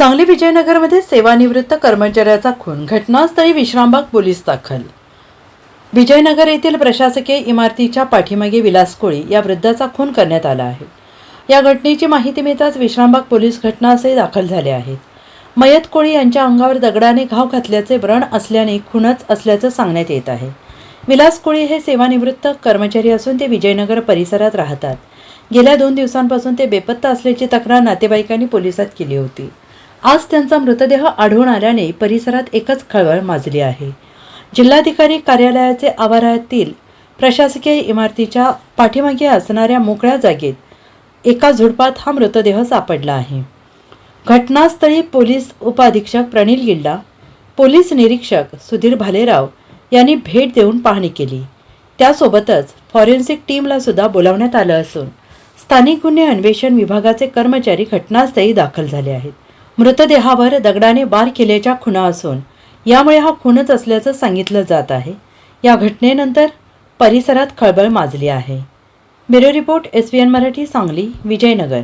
सांगली विजयनगरमध्ये सेवानिवृत्त कर्मचाऱ्याचा खून. घटनास्थळी विश्रामबाग पोलीस दाखल. विजयनगर येथील प्रशासकीय इमारतीच्या पाठीमागे विलास कोळी या वृद्धाचा खून करण्यात आला आहे. या घटनेची माहिती मिळताच विश्रामबाग पोलीस घटनास्थळी दाखल झाले आहेत. मयत कोळी यांच्या अंगावर दगडाने घाव घातल्याचे व्रण असल्याने खूनच असल्याचं सांगण्यात येत आहे. विलास कोळी हे सेवानिवृत्त कर्मचारी असून ते विजयनगर परिसरात राहतात. गेल्या दोन दिवसांपासून ते बेपत्ता असल्याची तक्रार नातेवाईकांनी पोलिसात केली होती. आज त्यांचा मृतदेह आढळून आल्याने परिसरात एकच खळबळ माजली आहे. जिल्हाधिकारी कार्यालयाचे आवारातील प्रशासकीय इमारतीच्या पाठीमागे असणाऱ्या मोकळ्या जागेत एका झुडपात हा मृतदेह सापडला आहे. घटनास्थळी पोलीस उपाधीक्षक प्रणील गिल्डा पोलीस निरीक्षक सुधीर भालेराव यांनी भेट देऊन पाहणी केली. त्यासोबतच फॉरेन्सिक टीमला सुद्धा बोलावण्यात आलं असून स्थानिक गुन्हे अन्वेषण विभागाचे कर्मचारी घटनास्थळी दाखल झाले आहेत. मृतदेहावर दगडाने बार केल्याच्या खुणा असून यामुळे हा खूनच असल्याचं सांगितलं जात आहे. या घटनेनंतर परिसरात खळबळ माजली आहे. Bureau report S Marathi Sangli Vijaynagar.